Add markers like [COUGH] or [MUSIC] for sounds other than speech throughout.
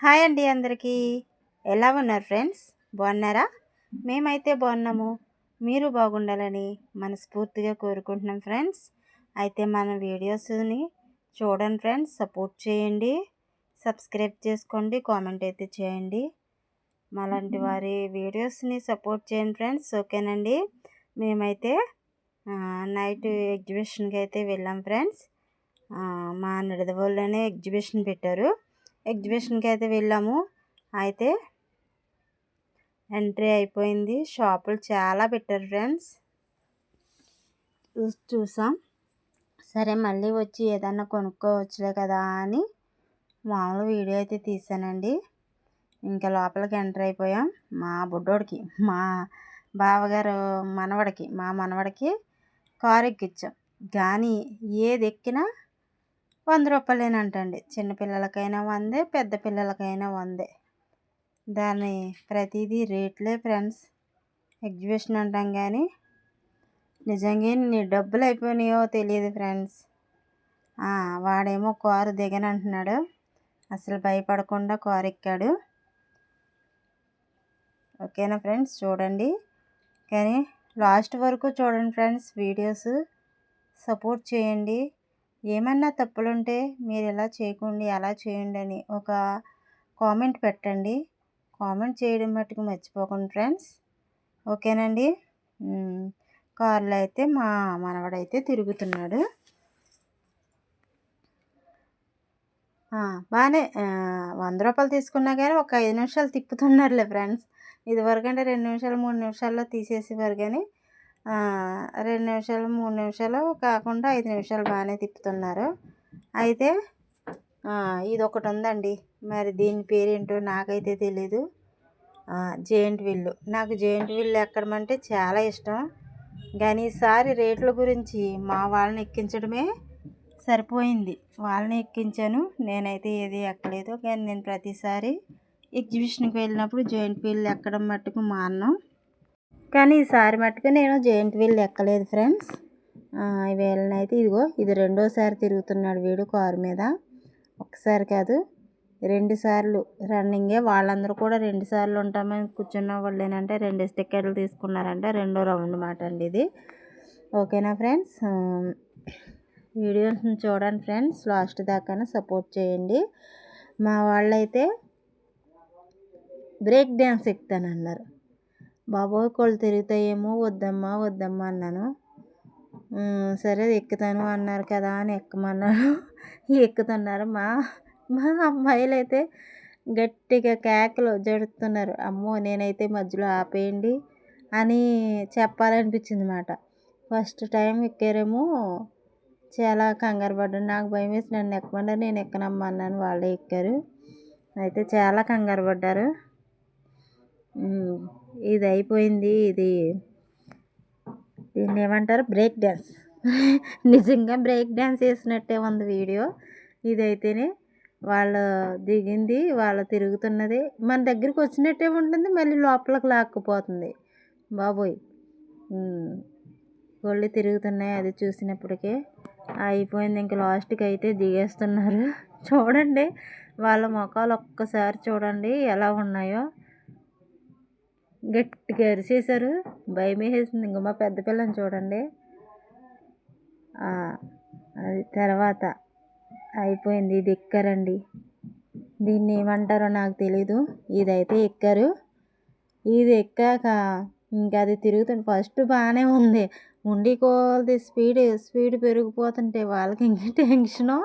Hi అండి అందరికీ. ఎలా ఉన్నారు ఫ్రెండ్స్? బాగున్నారా? మేమైతే బాగున్నాము. మీరు బాగుండాలని మనస్ఫూర్తిగా కోరుకుంటున్నాం ఫ్రెండ్స్. అయితే మన వీడియోస్ని చూడండి ఫ్రెండ్స్ సపోర్ట్ చేయండి. సబ్స్క్రైబ్ చేసుకోండి కామెంట్ అయితే చేయండి. మాలాంటి వారి వీడియోస్ని సపోర్ట్ చేయండి ఫ్రెండ్స్ ఓకేనండి? మేమైతే నైట్ ఎగ్జిబిషన్కి అయితే వెళ్ళాం ఫ్రెండ్స్. మా నిడదవోళ్ళనే ఎగ్జిబిషన్ పెట్టారు. ఎగ్జిబిషన్కి అయితే వెళ్ళాము. అయితే ఎంట్రీ అయిపోయింది. షాపులు చాలా పెట్టారు ఫ్రెండ్స్. చూసాం సరే మళ్ళీ వచ్చి ఏదన్నా కొనుక్కోవచ్చులే కదా అని మామూలు వీడియో అయితే తీసానండి. ఇంకా లోపలికి ఎంటర్ అయిపోయాం. మా బుడ్డోడికి మా బావగారు మనవడికి మా మనవడికి కారు ఎక్కించాం కానీ ఏది ఎక్కినా వంద రూపాయలేనంటండి. చిన్నపిల్లలకైనా వందే పెద్ద పిల్లలకైనా వందే. దాని ప్రతిదీ రేట్లే ఫ్రెండ్స్. ఎగ్జిబిషన్ అంటాం కానీ నిజంగా నీ డబ్బులు అయిపోయినాయో తెలియదు ఫ్రెండ్స్ వాడేమో కారు దిగనంటున్నాడు. అసలు భయపడకుండా కారు ఎక్కాడు ఓకేనా ఫ్రెండ్స్? చూడండి. కానీ లాస్ట్ వరకు చూడండి ఫ్రెండ్స్ వీడియోస్ సపోర్ట్ చేయండి. ఏమన్నా తప్పులుంటే మీరు ఇలా చేయకండి అలా చేయండి అని ఒక కామెంట్ పెట్టండి. కామెంట్ చేయడం మట్టుకు మర్చిపోకండి ఫ్రెండ్స్. ఓకేనండి? కార్లో అయితే మా మనవడైతే తిరుగుతున్నాడు. బాగానే వంద రూపాయలు తీసుకున్నా కానీ ఒక ఐదు నిమిషాలు తిప్పుతున్నారులే ఫ్రెండ్స్. ఇదివరకు అంటే రెండు నిమిషాలు మూడు నిమిషాల్లో తీసేసేవారు కానీ రెండు నిమిషాలు మూడు నిమిషాలు కాకుండా ఐదు నిమిషాలు బాగానే తిప్పుతున్నారు. అయితే ఇది ఒకటి ఉందండి. మరి దీని పేరేంటో నాకైతే తెలీదు. Giant wheel. నాకు జెయింట్ విల్లు ఎక్కడమంటే చాలా ఇష్టం. కానీ ఈసారి రేట్ల గురించి మా వాళ్ళని ఎక్కించడమే సరిపోయింది. వాళ్ళని ఎక్కించాను. నేనైతే ఏది ఎక్కలేదు. కానీ నేను ప్రతిసారి ఎగ్జిబిషన్కి వెళ్ళినప్పుడు జెయింట్ వీల్ ఎక్కడం మట్టుకు మాన్నాం కానీ ఈసారి మట్టుకు నేను జెయింట్ వీల్ ఎక్కలేదు ఫ్రెండ్స్. వీళ్ళనైతే ఇదిగో ఇది రెండోసారి తిరుగుతున్నాడు వీడు కారు మీద. ఒకసారి కాదు రెండు సార్లు రన్నింగే. వాళ్ళందరూ కూడా రెండు సార్లు ఉంటామని కూర్చున్న వాళ్ళు ఏంటంటే రెండు స్టిక్కర్లు తీసుకున్నారంటే రెండో రౌండ్ మాట అండి ఇది. ఓకేనా ఫ్రెండ్స్? వీడియోస్ని చూడండి ఫ్రెండ్స్ లాస్ట్ దాకా సపోర్ట్ చేయండి. మా వాళ్ళైతే బ్రేక్ డ్యాన్స్ ఎక్కుతానన్నారు. బాబోయ్ కొళ్ళు తిరుగుతాయేమో వద్దమ్మా వద్దమ్మా అన్నాను. సరే ఎక్కుతాను అన్నారు కదా అని ఎక్కమన్నాను ఎక్కుతున్నారు మా మా అమ్మాయిలు అయితే గట్టిగా కేకలు జడుతున్నారు. అమ్మో నేనైతే మధ్యలో ఆపేయండి అని చెప్పాలనిపించింది అన్నమాట ఫస్ట్ టైం ఎక్కారేమో చాలా కంగారు పడ్డాను. నాకు భయం వేసి నన్ను ఎక్కమన్నారు నేను ఎక్కనమ్మా అన్నాను. వాళ్ళే ఎక్కారు. అయితే చాలా కంగారు పడ్డారు. ఇది అయిపోయింది. ఇది దీన్ని ఏమంటారు? బ్రేక్ డ్యాన్స్ [LAUGHS] నిజంగా బ్రేక్ డ్యాన్స్ వేసినట్టే ఉంది వీడియో. ఇదైతేనే వాళ్ళు దిగింది వాళ్ళు తిరుగుతున్నది. మన దగ్గరికి వచ్చినట్టే ఉంటుంది మళ్ళీ లోపలికి లాక్కుపోతుంది. బాబోయ్. ఒళ్ళు తిరుగుతున్నాయి అది చూసినప్పటికే. అయిపోయింది. ఇంకా లాస్ట్కి అయితే దిగేస్తున్నారు. [LAUGHS] చూడండి వాళ్ళ ముఖాలు ఒక్కసారి చూడండి ఎలా ఉన్నాయో. గట్టిగా అరిచేశారు. భయం వేసేసింది ఇంక మా పెద్ద పిల్లని చూడండి. అది తర్వాత అయిపోయింది. ఇది ఎక్కారండి? దీన్ని ఏమంటారో నాకు తెలీదు. ఇదైతే ఎక్కారు. ఇది ఎక్కాక ఇంకా అది తిరుగుతుంది. ఫస్ట్ బాగానే ఉంది. ఉండి కోల్ది స్పీడ్ స్పీడ్ పెరిగిపోతుంటే వాళ్ళకి ఇంక టెన్షను.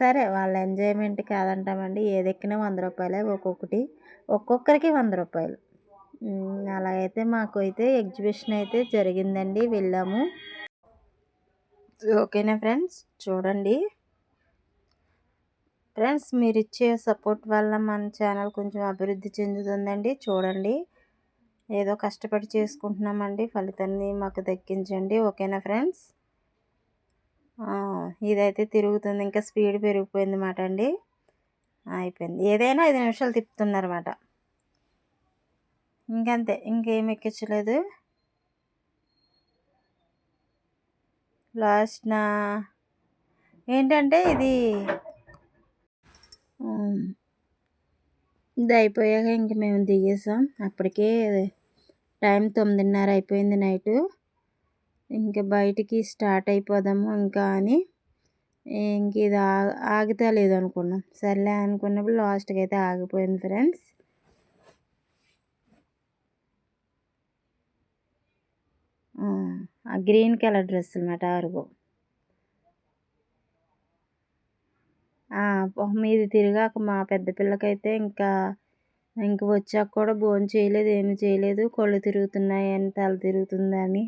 సరే వాళ్ళ ఎంజాయ్మెంట్ కాదంటామండి. ఏది ఎక్కినా వంద రూపాయలే ఒక్కొక్కటి. ఒక్కొక్కరికి వంద రూపాయలు. అలాగైతే మాకు అయితే ఎగ్జిబిషన్ అయితే జరిగిందండి వెళ్ళాము. ఓకేనా ఫ్రెండ్స్? చూడండి. ఫ్రెండ్స్ మీరు ఇచ్చే సపోర్ట్ వల్ల మన ఛానల్ కొంచెం అభివృద్ధి చెందుతుందండి. చూడండి. ఏదో కష్టపడి చేసుకుంటున్నామండి. ఫలితాన్ని మాకు దక్కించండి. ఓకేనా ఫ్రెండ్స్? ఇదైతే తిరుగుతుంది. ఇంకా స్పీడ్ పెరిగిపోయింది అన్నమాట అండి. అయిపోయింది. ఏదైనా ఐదు నిమిషాలు తిప్పుతున్నారన్నమాట. ఇంకంతే ఇంకేం ఎక్కించలేదు. లాస్ట్న ఏంటంటే ఇది ఇది అయిపోయాక ఇంక మేము దిగేసాం. అప్పటికే టైం తొమ్మిదిన్నర అయిపోయింది నైటు. ఇంకా బయటికి స్టార్ట్ అయిపోదాము ఇంకా అని ఇంక ఇది ఆగితే లేదు అనుకున్నాం. సర్లే అనుకున్నప్పుడు లాస్ట్కి అయితే ఆగిపోయింది ఫ్రెండ్స్. ఆ గ్రీన్ కలర్ డ్రెస్ అనమాట అరుగు మీది తిరిగాక మా పెద్ద పిల్లకైతే ఇంకా ఇంక వచ్చాక కూడా భోజనం చేయలేదు ఏమి చేయలేదు. కళ్ళు తిరుగుతున్నాయి అని తల తిరుగుతుందని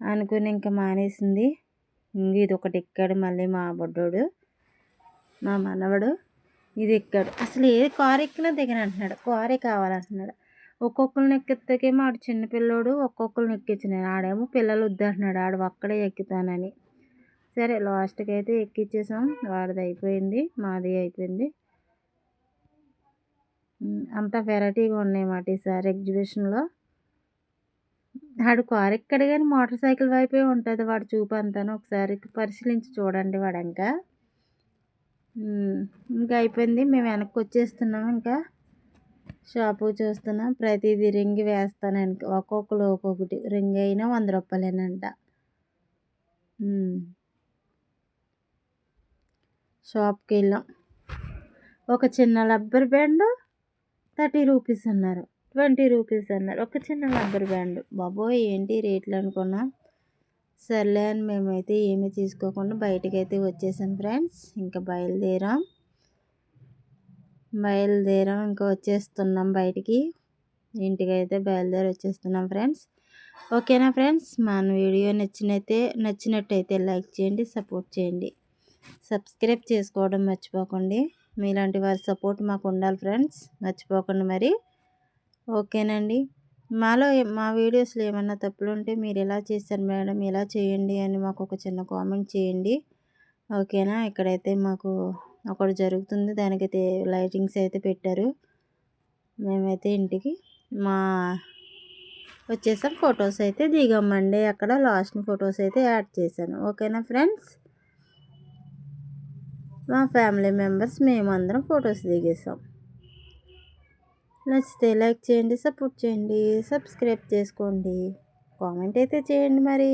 అనుకుని ఇంకా మానేసింది. ఇది ఒకటి ఎక్కాడు మళ్ళీ మా బొడ్డోడు మా మనవడు. ఇది ఎక్కాడు. అసలు ఏ కారు ఎక్కినా దిగనంటున్నాడు. కారే కావాలంటున్నాడు. ఒక్కొక్కరిని ఎక్కితేకేమో ఆడు చిన్నపిల్లోడు ఒక్కొక్కరిని ఎక్కించినాడు. ఆడేమో పిల్లలు వద్దంటున్నాడు ఆడు ఒక్కడే ఎక్కుతానని. సరే లాస్ట్కి అయితే ఎక్కించేసాం వాడిది అయిపోయింది. మాది అయిపోయింది. అంత వెరైటీగా ఉన్నాయి మాట ఈసారి ఎగ్జిబిషన్లో. ఆడు కారు ఎక్కడ కానీ మోటార్ సైకిల్ వైపే ఉంటుంది వాడు చూపంతాను ఒకసారి పరిశీలించి చూడండి వాడు ఇంకా. ఇంకా అయిపోయింది. మేము వెనక్కి వచ్చేస్తున్నాం ఇంకా. షాపు చూస్తున్నా. ప్రతిదీ రింగ్ వేస్తాను ఒక్కొక్కరు ఒక్కొక్కటి. రింగ్ అయినా వంద రూపాయలేనంట. షాప్కి వెళ్ళాం. ఒక చిన్న రబ్బర్ బ్యాండ్ థర్టీ రూపీస్ అన్నారు. ట్వంటీ రూపీస్ అన్నారు. ఒక చిన్న రబ్బర్ బ్యాండ్. బాబోయ్ ఏంటి రేట్లు అనుకున్నాం. సర్లే అని మేమైతే ఏమీ తీసుకోకుండా బయటకైతే వచ్చేసాం ఫ్రెండ్స్. ఇంకా బయలుదేరాం. బయలుదేరాం. ఇంకా వచ్చేస్తున్నాం బయటికి. ఇంటికి అయితే బయలుదేరి వచ్చేస్తున్నాం ఫ్రెండ్స్. ఓకేనా ఫ్రెండ్స్? మన వీడియో నచ్చినైతే నచ్చినట్టయితే లైక్ చేయండి సపోర్ట్ చేయండి. సబ్స్క్రైబ్ చేసుకోవడం మర్చిపోకండి. మీలాంటి వారి సపోర్ట్ మాకు ఉండాలి ఫ్రెండ్స్. మర్చిపోకండి మరి. ఓకేనండి. మాలో మా వీడియోస్లో ఏమన్నా తప్పులు ఉంటే మీరు ఎలా చేశారు మేడం? ఎలా చేయండి అని మాకు ఒక చిన్న కామెంట్ చేయండి. ఓకేనా? ఇక్కడైతే మాకు ఒకటి జరుగుతుంది. దానికైతే లైటింగ్స్ అయితే పెట్టారు. మేమైతే ఇంటికి మా వచ్చేసాం. ఫొటోస్ అయితే దిగమ్మండి. అక్కడ లాస్ట్ ఫొటోస్ అయితే యాడ్ చేశాను. ఓకేనా ఫ్రెండ్స్? మా ఫ్యామిలీ మెంబర్స్ మేమందరం ఫొటోస్ దిగేసాం. నచ్చితే లైక్ చేయండి సపోర్ట్ చేయండి సబ్స్క్రైబ్ చేసుకోండి. కామెంట్ అయితే చేయండి మరి.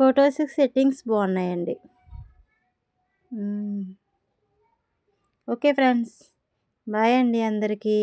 ఫొటోస్ సెట్టింగ్స్ బాగున్నాయండి. ఓకే ఫ్రెండ్స్ బాయ్ అండి అందరికీ.